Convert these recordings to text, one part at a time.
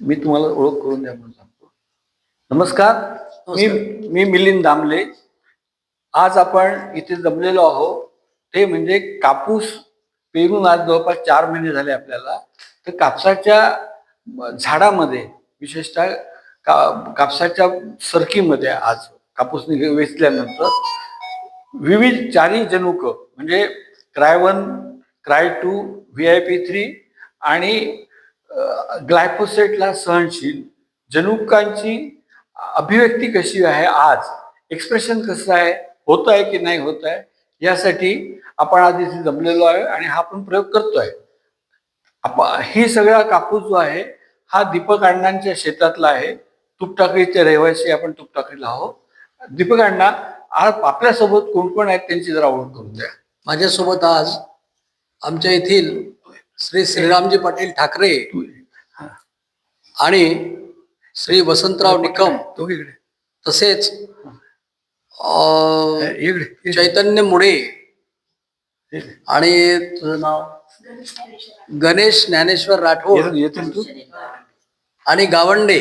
मी तुम्हाला ओळख करून द्या म्हणून सांगतो. नमस्कार मी मी मिलिंद दामले. आज आपण इथे जमलेलो आहोत. ते म्हणजे कापूस पेरून आज जवळपास चार महिने झाले आपल्याला. तर कापसाच्या झाडामध्ये विशेषतः का कापसाच्या सरकीमध्ये आज कापूस निघ वेचल्यानंतर विविध चारही जनुक म्हणजे cry one cry two V I P three आणि ग्लायफोसेटला सहनशील जनुकांची अभिव्यक्ती कशी आहे आज? एक्सप्रेशन कसं आहे? होत आहे की नाही होत आहे? यासाठी आपण आज इथे जमलेलो आहे आणि हा आपण प्रयोग करतोय. आप ही सगळा कापूस जो आहे हा दीपक अण्णांच्या शेतातला आहे. तुपटाकळीचे रहिवासी आपण तुपटाकळीला आहोत. दीपक अण्णा आज आपल्यासोबत कोण कोण आहेत त्यांची जरा ओळख करून द्या. माझ्यासोबत आज आमच्या येथील श्री श्रीरामजी पाटील ठाकरे आणि श्री वसंतराव निकम तो इकडे. तसेच. चैतन्य मुळे. आणि तुझं नाव? गणेश ज्ञानेश्वर राठोड. आणि गावंडे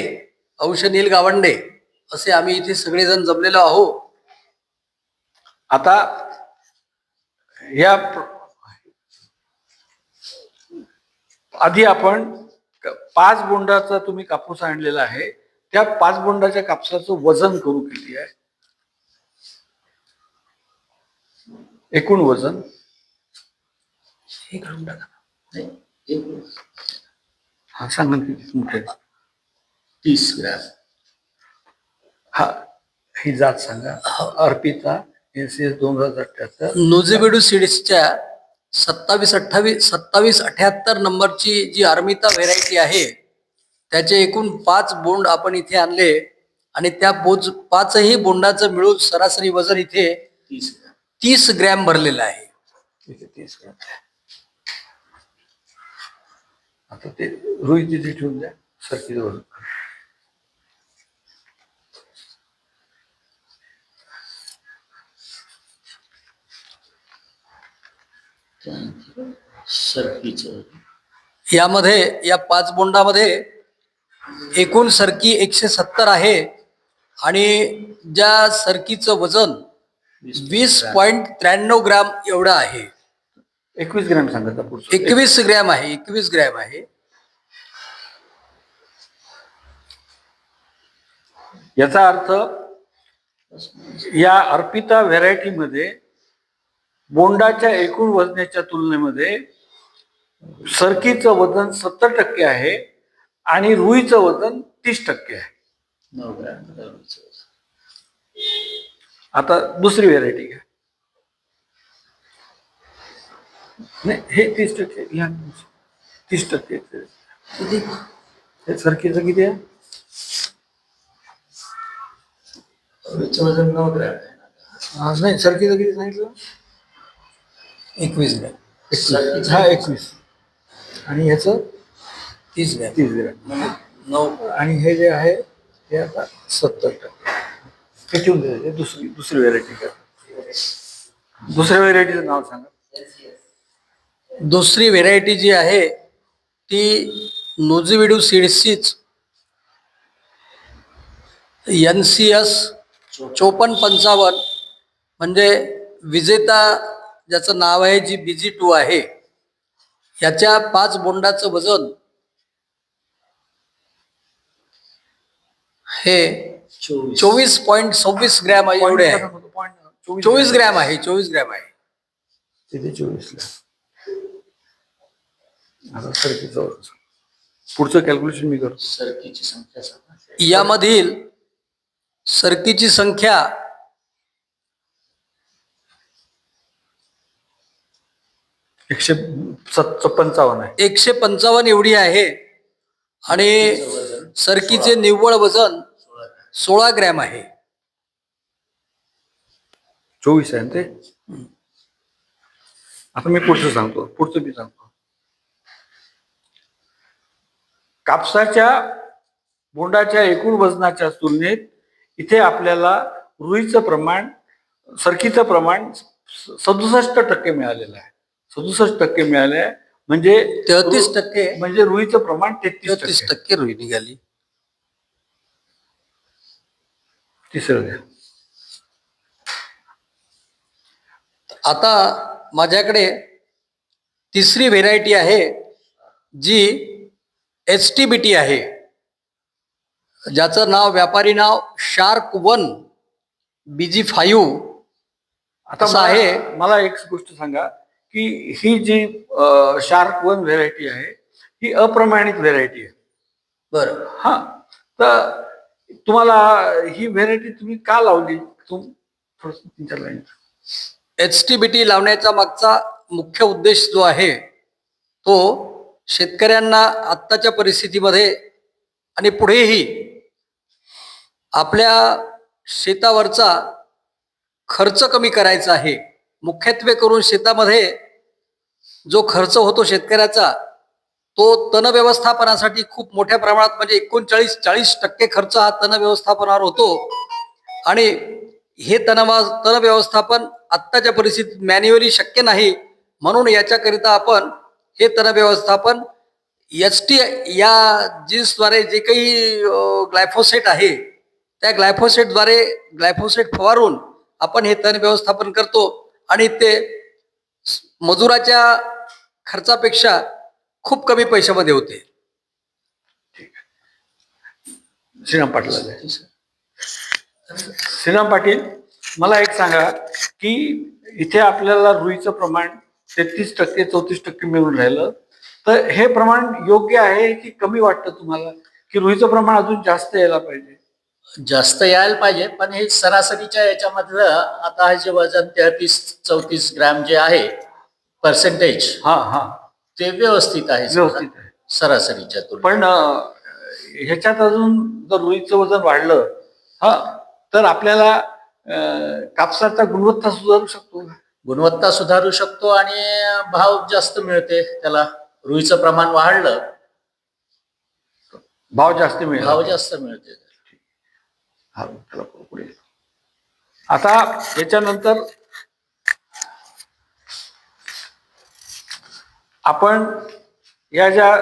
औषधील गावंडे असे आम्ही इथे सगळेजण जमलेलो आहोत. आता या आधी आपण पाच बोंडाचा तुम्ही कापूस आणलेला आहे त्या पाच बोंडाच्या कापसाचं वजन करू किती आहे? एकूण वजन? हा सांगा ना किती मोठे तीस ग्रॅम. हा ही जात सांगा. अर्पिता एस एस दोन हजार अठ्याहत्तर नोझेबेडू सिड्सच्या सत्तावीस अठ्ठावीस सत्तावीस अठ्याहत्तर नंबरची जी अर्मिता व्हेरायटी आहे त्याचे एकूण पाच बोंड आपण इथे आणले. आणि त्या बोज पाचही बोंडाचं मिळून सरासरी वजन इथे तीस ग्रॅम. भरलेलं आहे. तीस ग्रॅम. आता ते रुई तिथे ठेवून द्या. सरकी जवळ यामध्ये या पाच बोंडामध्ये एकूण सरकी एकशे सत्तर आहे आणि ज्या सरकीचं वजन वीस पॉइंट त्र्याण्णव ग्राम एवढं आहे. एकवीस ग्रॅम पुढचं. एकवीस ग्रॅम आहे एकवीस ग्रॅम आहे. याचा अर्थ या अर्पिता व्हेरायटीमध्ये बोंडाच्या एकूण वजनाच्या तुलनेमध्ये सरकीचं वजन सत्तर टक्के आहे आणि रुईचं वजन तीस टक्के आहे. आता दुसरी व्हेरायटी घ्या. नाही हे तीस टक्के घ्या तीस टक्के. हे सरकीचं किती आहे? नाही सरकीचं किती सांगितलं? एकवीस ग्रॅम. हा एकवीस. आणि ह्याचं तीस ग्रॅम. तीस ग्रॅम. नऊ. आणि हे जे आहे हे आता सत्तर टक्के. हे ठेवून द्यायचे दुसरी दुसरी व्हेरायटी कर दुसऱ्या व्हेरायटीचं नाव सांगा. दुसरी व्हेरायटी जी आहे ती नोझिविडू सीड्सचीच एन सी एस चोपन्न पंचावन्न म्हणजे विजेता ज्याचं नाव आहे जी बीजी टू आहे याच्या पाच बोंडाचं वजन हे चोवीस. पॉईंट सव्वीस ग्रॅम एवढे आहे. चोवीस ग्रॅम. आहे चोवीस ग्रॅम आहे. तिथे सरकीचं पुढचं कॅल्क्युलेशन मी करतो. यामधील सरकीची संख्या एकशे पंचावन्न आहे. एकशे पंचावन्न एवढी आहे. आणि सरकीचे निव्वळ वजन सोळा ग्रॅम आहे. चोवीस आहे ते? आता मी पुढचं सांगतो. पुढचं मी सांगतो. कापसाच्या बोंडाच्या एकूण वजनाच्या तुलनेत इथे आपल्याला रुईचं प्रमाण सरकीचं प्रमाण सदुसष्ट टक्के मिळालेलं आहे. सदुसष्ट टक्के मिळाले. म्हणजे तेहतीस टक्के. म्हणजे रुईचं प्रमाण तेहतीस टक्के. रुई निघाली. तिसरं. आता माझ्याकडे तिसरी व्हेरायटी आहे जी एच टी बी टी आहे. ज्याचं नाव व्यापारी नाव शार्क वन बीजी फाईव्ह आता आहे. मला एक गोष्ट सांगा. की ही जी शार्क वन व्हेरायटी आहे ही अप्रमाणित व्हेरायटी आहे. बरं. हा. तर तुम्हाला ही व्हेरायटी तुम्ही का लावली? तुम तुमच्या line. H T B T लावण्याचा मागचा मुख्य उद्देश जो आहे तो शेतकऱ्यांना आत्ताच्या परिस्थितीमध्ये आणि पुढेही आपल्या शेतावरचा खर्च कमी करायचा आहे मुख्यत्वे करून शेतामध्ये जो खर्च होतो शेतकऱ्याचा तो तण व्यवस्थापनासाठी खूप मोठ्या प्रमाणात म्हणजे एकोणचाळीस चाळीस टक्के खर्च हा तण व्यवस्थापनावर होतो. आणि हे तणवा तण व्यवस्थापन आत्ताच्या परिस्थितीत मॅन्युअली शक्य नाही म्हणून याच्याकरिता आपण हे तण व्यवस्थापन एच टी या जीन्सद्वारे जे काही ग्लायफोसेट आहे त्या ग्लायफोसेटद्वारे ग्लायफोसेट फवारून आपण हे तण व्यवस्थापन करतो. आणि ते मजुराच्या खर्चापेक्षा खूप कमी पैशामध्ये होते. श्रीराम पाटील श्रीराम पाटील मला एक सांगा की इथे आपल्याला रुईचं प्रमाण तेहतीस टक्के चौतीस टक्के मिळून राहिलं. तर हे प्रमाण योग्य आहे की कमी वाटतं तुम्हाला? की रुईचं प्रमाण अजून जास्त यायला पाहिजे? जास्त यायला पाहिजे पण हे सरासरीच्या याच्यामधलं आता हे जे वजन तेहतीस चौतीस ग्रॅम जे आहे पर्सेंटेज हा हा. ते व्यवस्थित आहे. व्यवस्थित आहे. सरासरीच्या तुलनेत. पण अं, ह्याच्यात अजून जर रुईचं वजन वाढलं हा तर आपल्याला अं, कापसाचा गुणवत्ता सुधारू शकतो? गुणवत्ता सुधारू शकतो आणि भाव जास्त मिळते त्याला. रुईचं प्रमाण वाढलं. भाव जास्त मिळेल. भाव जास्त मिळते. हा पुढे. आता याच्यानंतर आपण या ज्या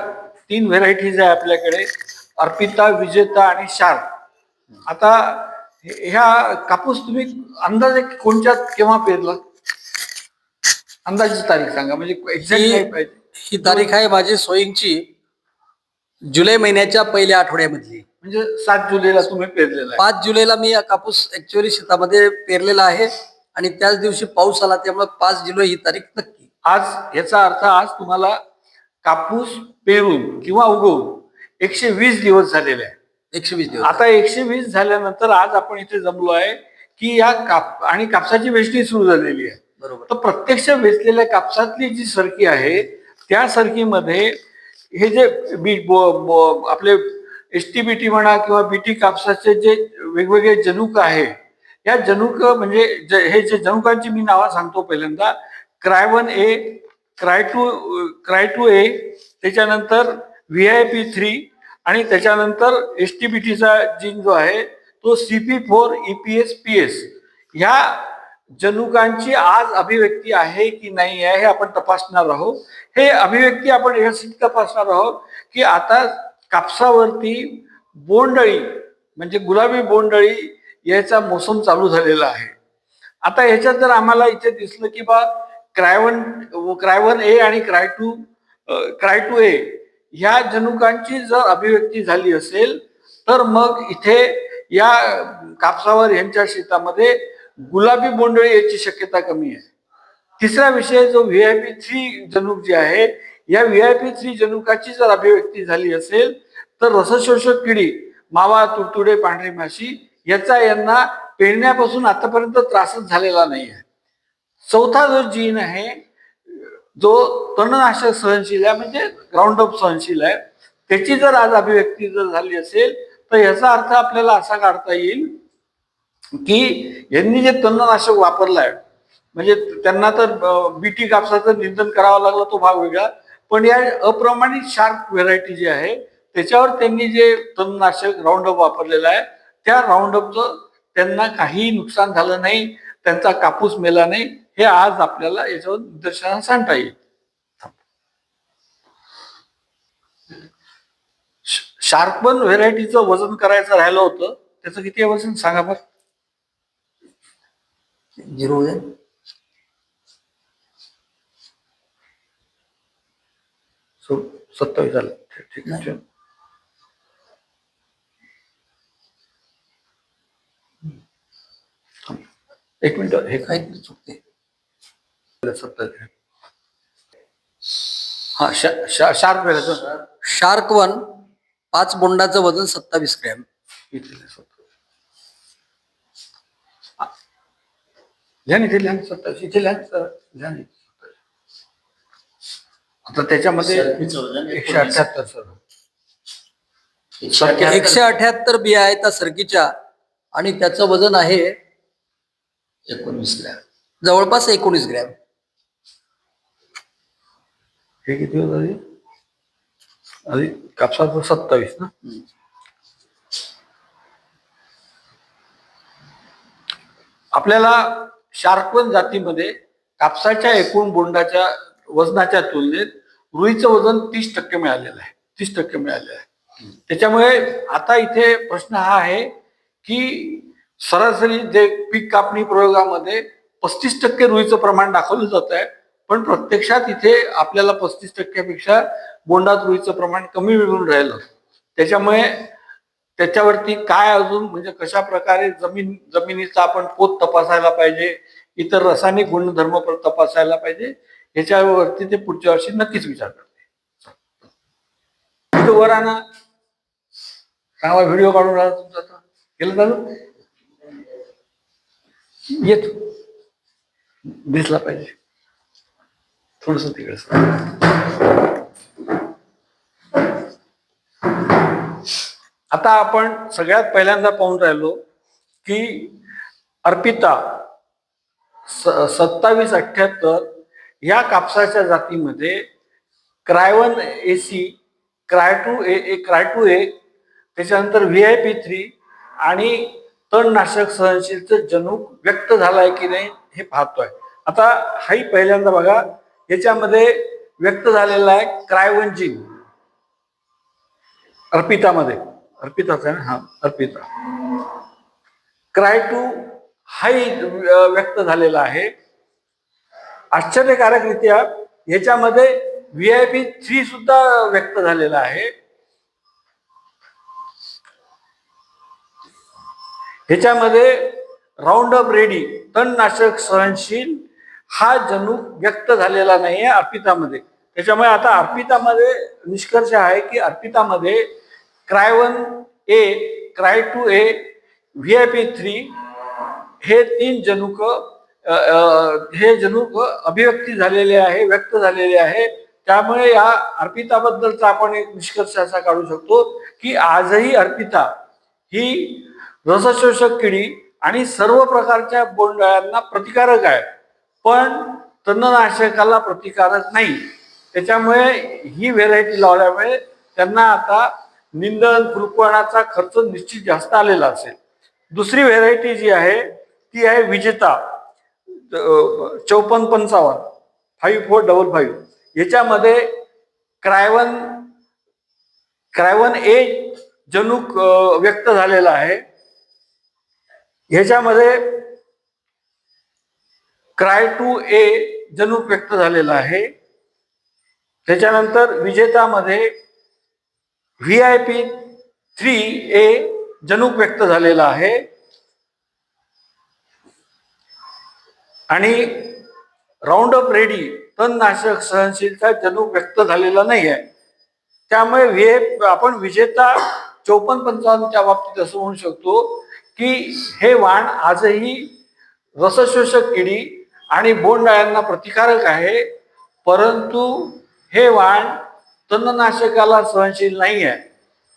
तीन व्हेरायटीज आहे आपल्याकडे अर्पिता विजेता आणि शार्क. आता हे- ह्या कापूस तुम्ही अंदाजे कोणत्या केव्हा पेरला? अंदाजी तारीख सांगा म्हणजे एक्झॅक्ट पाहिजे? ही तारीख आहे माझी सोईंगची जुलै महिन्याच्या पहिल्या आठवड्यामधली. म्हणजे सात जुलैला तुम्ही पेरलेला पाच जुलैला मी हा कापूस ऍक्च्युअली शेतामध्ये पेरलेला आहे आणि त्याच दिवशी पाऊस आला त्यामुळे पाच जुलै ही तारीख नक्की. आज याचा अर्थ आज तुम्हाला कापूस पेरून किंवा उगवून एकशे वीस दिवस झालेले आहे. एकशे वीस दिवस. आता एकशे वीस झाल्यानंतर आज आपण इथे जमलो आहे की या काप आणि कापसाची वेचणी सुरू झालेली आहे. बरोबर. तर प्रत्यक्ष वेचलेल्या कापसातली जी सरकी आहे त्या सरकीमध्ये हे जे बी बो- बो- आपले एस टी बी टी म्हणा किंवा बीटी कापसाचे जे वेगवेगळे जनुक आहे या जनुक म्हणजे हे जे जनुकांची मी नावं सांगतो पहिल्यांदा cry one A cry two cry two A त्याच्यानंतर व्ही आय पी थ्री आणि त्याच्यानंतर एस टी बी टीचा जिन जो आहे तो C P four E P S P S ह्या जनुकांची आज अभिव्यक्ती आहे की नाही आहे हे आपण तपासणार आहोत. हे अभिव्यक्ती आपण यासाठी तपासणार आहोत की आता कापसावरती बोंडअळी म्हणजे गुलाबी बोंडअळी याचा मोसम चालू झालेला आहे. आता ह्याच्यात जर आम्हाला इथे दिसलं की बा cry one cry one A आणि cry two cry two A ह्या जनुकांची जर अभिव्यक्ती झाली असेल तर मग इथे या कापसावर यांच्या शेतामध्ये गुलाबी बोंडळी याची शक्यता कमी आहे. तिसरा विषय जो व्ही आय पी थ्री जनुक जे आहे या व्ही आय पी थ्री जनुकाची जर अभिव्यक्ती झाली असेल तर रसशोषक किडी मावा तुडतुडे पांढरी माशी याचा यांना पेरण्यापासून आतापर्यंत त्रासच झालेला नाही आहे चौथा जो जीन आहे जो तणनाशक सहनशील आहे म्हणजे ग्राउंड अप सहनशील आहे त्याची जर आज अभिव्यक्ती जर झाली असेल तर याचा अर्थ आपल्याला असा काढता येईल की यांनी जे तणनाशक वापरलाय म्हणजे त्यांना तर बीटी कापसाचं निंदन करावं लागलं तो भाग वेगळा पण या अप्रमाणित शार्प व्हेरायटी जी आहे त्याच्यावर त्यांनी जे तणनाशक राऊंडअप वापरलेलं आहे त्या राऊंडअपचं त्यांना काही नुकसान झालं नाही त्यांचा कापूस मेला नाही हे आज आपल्याला याच्यावर निदर्शना सांगता येईल. शार्पन व्हेरायटीचं वजन करायचं राहिलं होतं त्याचं किती वजन? सांगा बर. झिरो वजन सत्तावीस झालं. ठीक आहे. एक मिनिट हे काय चुकते. हा शा- शा- शार्प व्हेरायचं शार्क वन पाच बोंडाचं वजन सत्तावीस ग्रॅम इथे सत्तावीस. इथे सत्तावीस. आता त्याच्यामध्ये एकशे अठ्याहत्तर सर एकशे अठ्याहत्तर. बिया आहेत त्या सरकीच्या आणि त्याचं वजन आहे एकोणवीस ग्रॅम जवळपास एकोणीस ग्रॅम हे किती होत आधी? आधी कापसाचं सत्तावीस ना? आपल्याला शार्कवन जातीमध्ये कापसाच्या एकूण बोंडाच्या वजनाच्या तुलनेत रुईचं वजन तीस टक्के मिळालेलं आहे. तीस टक्के मिळालेलं आहे. त्याच्यामुळे आता इथे प्रश्न हा आहे की सरासरी जे पीक कापणी प्रयोगामध्ये पस्तीस टक्के रुईचं प्रमाण दाखवलं जात आहे पण प्रत्यक्षात इथे आपल्याला पस्तीस टक्क्यापेक्षा बोंडात रुईचं प्रमाण कमी मिळून राहिलं. त्याच्यामुळे त्याच्यावरती काय अजून म्हणजे कशा प्रकारे जमीन जमिनीचा आपण पोत तपासायला पाहिजे इतर रासायनिक गुणधर्म पण तपासायला पाहिजे ह्याच्यावरती ते पुढच्या वर्षी नक्कीच विचार करते वर आणा. चांगला व्हिडिओ काढून राहिला तुमचा केलं चालू? येत. दिसला पाहिजे. थोडस तिकडे आता आपण सगळ्यात पहिल्यांदा पाहून राहिलो की अर्पिता सत्तावीस अठ्ठ्याहत्तर या कापसाच्या जातीमध्ये क्रायवन ए सी क्रायटू ए ए क्रायटू ए त्याच्यानंतर व्ही आय पी थ्री आणि तणनाशक सहनशीलचं जनुक व्यक्त झालाय की नाही हे पाहतोय. आता हाही पहिल्यांदा बघा याच्यामध्ये व्यक्त झालेला आहे क्रायवंजी अर्पितामध्ये. अर्पिताच आहे ना? हा अर्पिता. क्राय टू हाही व्यक्त झालेला आहे. आश्चर्यकारकरित्या याच्यामध्ये व्ही आय पी थ्री सुद्धा व्यक्त झालेला आहे. ह्याच्यामध्ये राऊंड अप रेडी तणनाशक सहनशील हा जणू व्यक्त झालेला नाहीये अर्पितामध्ये. त्याच्यामुळे आता अर्पितामध्ये निष्कर्ष आहे की अर्पितामध्ये cry one A cry two A V I P three हे तीन जनुक हे जनुक अभिव्यक्ती झालेले आहे व्यक्त झालेले आहे. त्यामुळे या अर्पिताबद्दलचा आपण एक निष्कर्ष असा काढू शकतो की आजही अर्पिता ही रसशोषक किडी आणि सर्व प्रकारच्या बोंडाळ्यांना प्रतिकारक आहे. पण तणनाशकाला प्रतिकारक नाही. त्याच्यामुळे ही व्हेरायटी लावल्यामुळे त्यांना आता निंदन खुरपणाचा खर्च निश्चित जास्त आलेला असेल. दुसरी व्हेरायटी जी आहे ती आहे विजेता. चौपन्न पंचावन्न फाईव्ह फोर डबल फाईव्ह याच्यामध्ये क्रायवन क्रायवन ए जनुक व्यक्त झालेला आहे. ह्याच्यामध्ये क्राय टू ए जनुक व्यक्त झालेला आहे. त्याच्यानंतर विजेतामध्ये V I P three A जनुक व्यक्त झालेला आहे. आणि राऊंड अप रेडी तणनाशक सहनशीलता जनुक व्यक्त झालेला नाही आहे. त्यामुळे व्ही आपण विजेता चौपन्न पंचावन्नच्या बाबतीत असं म्हणू शकतो की हे वाण आजही रसशोषक किडी आणि बोंडाळ्यांना प्रतिकारक आहे परंतु हे वाण तणनाशकाला सहनशील नाही आहे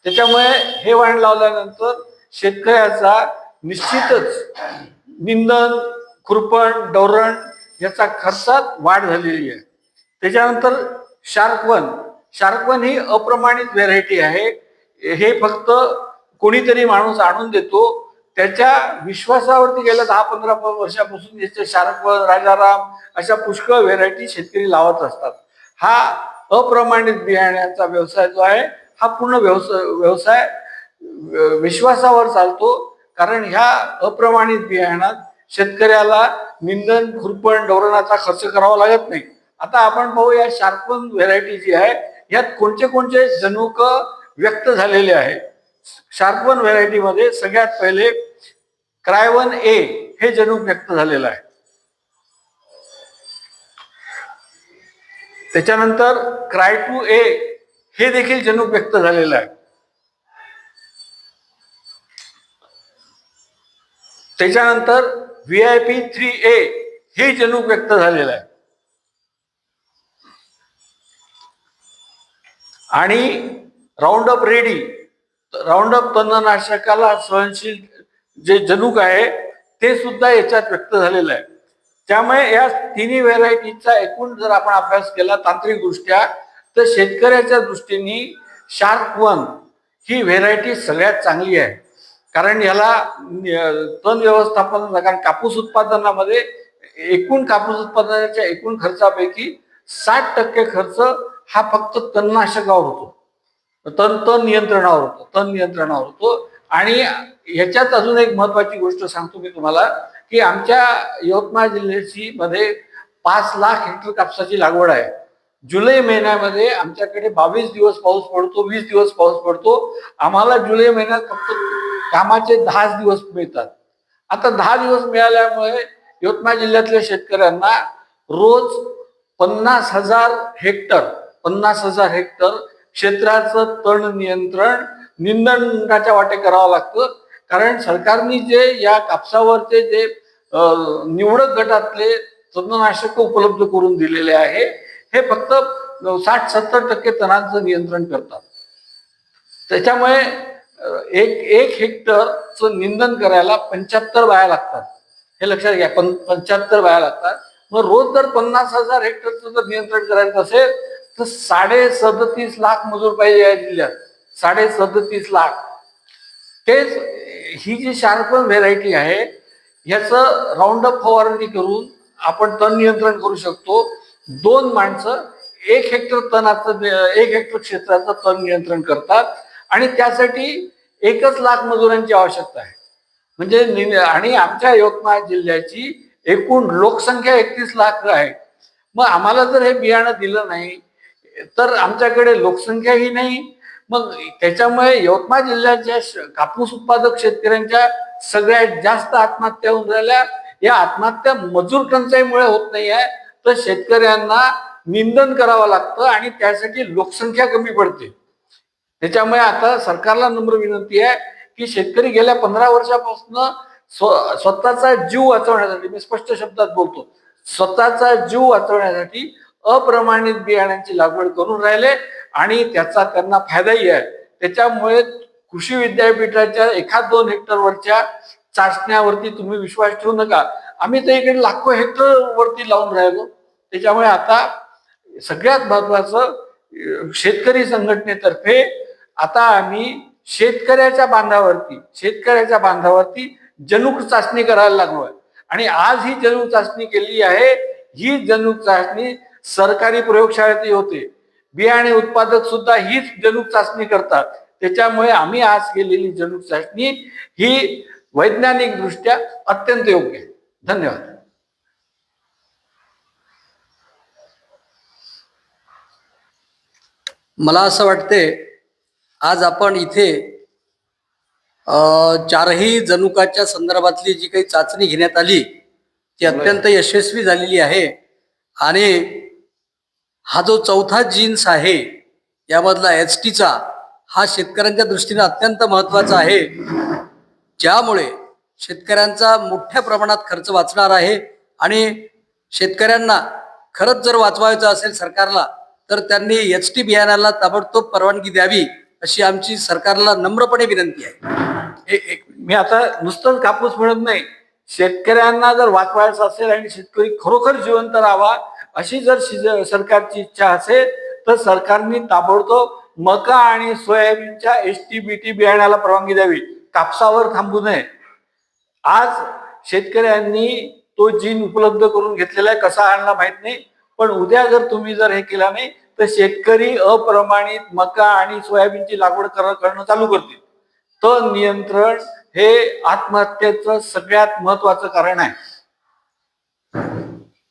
त्याच्यामुळे हे वाण लावल्यानंतर शेतकऱ्याचा निश्चितच निंदन खुरपण डवरण याचा खर्चात वाढ झालेली आहे. त्याच्यानंतर शार्कवन. शार्कवन ही अप्रमाणित व्हेरायटी आहे. हे फक्त कोणीतरी माणूस आणून देतो त्याच्या विश्वासावरती गेल्या दहा पंधरा वर्षापासून याचे शार्कवन राजाराम अशा पुष्कळ व्हेरायटी शेतकरी लावत असतात. हा अप्रमाणित बियाण्याचा व्यवसाय जो आहे हा पूर्ण व्यवसाय व्यवसाय विश्वासावर चालतो. कारण ह्या अप्रमाणित बियाणात शेतकऱ्याला निंदन खुरपण डवरणाचा खर्च करावा लागत नाही. आता आपण पाहू या शार्पन व्हेरायटी जी आहे यात कोणते कोणते जनुक व्यक्त झालेले आहे? शार्पन व्हेरायटीमध्ये सगळ्यात पहिले क्रायवन ए हे जनुक व्यक्त झालेलं आहे. त्याच्यानंतर क्राय टू ए हे देखील जनुक व्यक्त झालेलं आहे. त्याच्यानंतर V I P three A हे जनुक व्यक्त झालेलं आहे. आणि round up ready round up तणनाशकाला सहनशील जे जनुक आहे ते सुद्धा याच्यात व्यक्त झालेलं आहे. त्यामुळे या तिन्ही व्हेरायटीचा एकूण जर आपण अभ्यास केला तांत्रिक दृष्ट्या तर शेतकऱ्याच्या दृष्टीने शार्क वन ही व्हेरायटी सगळ्यात चांगली आहे. कारण याला तण व्यवस्थापन कारण कापूस उत्पादनामध्ये एकूण कापूस उत्पादनाच्या एकूण खर्चापैकी साठ टक्के खर्च हा फक्त तणनाशकावर होतो. तण तण नियंत्रणावर होतो तण नियंत्रणावर होतो. आणि ह्याच्यात अजून एक महत्वाची गोष्ट सांगतो मी तुम्हाला की आमच्या यवतमाळ जिल्ह्याची मध्ये पाच लाख हेक्टर कापसाची लागवड आहे. जुलै महिन्यामध्ये आमच्याकडे बावीस दिवस पाऊस पडतो वीस दिवस पाऊस पडतो. आम्हाला जुलै महिन्यात फक्त कामाचे दहाच दिवस मिळतात. आता दहा दिवस मिळाल्यामुळे यवतमाळ जिल्ह्यातल्या शेतकऱ्यांना रोज पन्नास हजार हेक्टर पन्नास हजार हेक्टर क्षेत्राचं तण नियंत्रण निंदनाच्या वाटे करावं लागतं. कारण सरकारने जे या कापसावरचे जे निवडक गटातले तणनाशक उपलब्ध करून दिलेले आहे हे फक्त साठ सत्तर टक्के तणांचं नियंत्रण करतात. त्याच्यामुळे एक एक हेक्टरचं निंदन करायला पंच्याहत्तर बाया लागतात. हे लक्षात घ्या पण पंच्याहत्तर बाया लागतात. मग रोज जर पन्नास हजार हेक्टरचं जर नियंत्रण करायचं असेल तर साडे सदतीस लाख मजूर पाहिजे या जिल्ह्यात. साडे सदतीस लाख. तेच ही जी शार्पन व्हेरायटी आहे ह्याचं राऊंड अप फवारणी करून आपण तण नियंत्रण करू शकतो. दोन माणसं एक हेक्टर तणाचं एक हेक्टर क्षेत्राचं तण नियंत्रण करतात आणि त्यासाठी एकच लाख मजुरांची आवश्यकता आहे. म्हणजे नि- आणि आमच्या यवतमाळ जिल्ह्याची एकूण लोकसंख्या एकतीस लाख आहे. मग आम्हाला जर हे बियाणं दिलं नाही तर आमच्याकडे लोकसंख्याही नाही मग त्याच्यामुळे यवतमाळ जिल्ह्याच्या कापूस उत्पादक शेतकऱ्यांच्या सगळ्यात जास्त आत्महत्या होऊन राहिल्या या आत्महत्या मजूर टंचाईमुळे होत नाही आहे. तर शेतकऱ्यांना निंदन करावं लागतं आणि त्यासाठी लोकसंख्या कमी पडते. त्याच्यामुळे आता सरकारला नम्र विनंती आहे की शेतकरी गेल्या पंधरा वर्षापासून स्व- स्वतःचा जीव वाचवण्यासाठी मी स्पष्ट शब्दात बोलतो स्वतःचा जीव वाचवण्यासाठी अप्रमाणित बियाण्यांची लागवड करून राहिले. आणि त्याचा त्यांना फायदाही आहे. त्याच्यामुळे कृषी विद्यापीठाच्या एखाद दोन हेक्टरवरच्या चाचण्यावरती तुम्ही विश्वास ठेवू नका. आम्ही तर इकडे लाखो हेक्टर वरती लावून राहिलो. त्याच्यामुळे आता सगळ्यात महत्वाचं शेतकरी संघटनेतर्फे आता आम्ही शेतकऱ्याच्या बांधावरती शेतकऱ्याच्या बांधावरती जनुक चाचणी करायला लागलो आहे. आणि आज ही जनुक चाचणी केली आहे. ही जनुक चाचणी सरकारी प्रयोगशाळेतही होते. बियाणे उत्पादक सुद्धा हीच जनुक चाचणी करतात. त्याच्यामुळे आम्ही आज केलेली जनुक चाचणी ही वैज्ञानिक दृष्ट्या अत्यंत योग्य आहे. धन्यवाद. मला असं वाटते आज आपण इथे चारही जनुकाच्या संदर्भातली जी काही चाचणी घेण्यात आली ती अत्यंत यशस्वी झालेली आहे. आणि हा जो चौथा जीन्स आहे यामधला एच टीचा हा शेतकऱ्यांच्या दृष्टीने अत्यंत महत्त्वाचा आहे. ज्यामुळे शेतकऱ्यांचा मोठ्या प्रमाणात खर्च वाचणार आहे आणि शेतकऱ्यांना खरंच जर वाचवायचं असेल सरकारला तर त्यांनी एच टी बियाण्याला ताबडतोब परवानगी द्यावी अशी आमची सरकारला नम्रपणे विनंती आहे. ए- एक मी आता नुसतंच कापूस मिळत नाही. शेतकऱ्यांना जर वाचवायचं असेल आणि शेतकरी खरोखर जिवंत राहावा अशी जर शिज- सरकारची इच्छा असेल तर सरकारने ताबडतोब मका आणि सोयाबीनच्या एस टी बी टी बियाण्याला परवानगी द्यावी. कापसावर थांबू नये. आज शेतकऱ्यांनी तो जीन उपलब्ध करून घेतलेला आहे कसा आणला माहीत नाही. पण उद्या जर तुम्ही जर हे केला नाही तर शेतकरी अप्रमाणित मका आणि सोयाबीनची लागवड करणं चालू करतील. तर नियंत्रण हे आत्महत्येचं सगळ्यात महत्वाचं कारण आहे.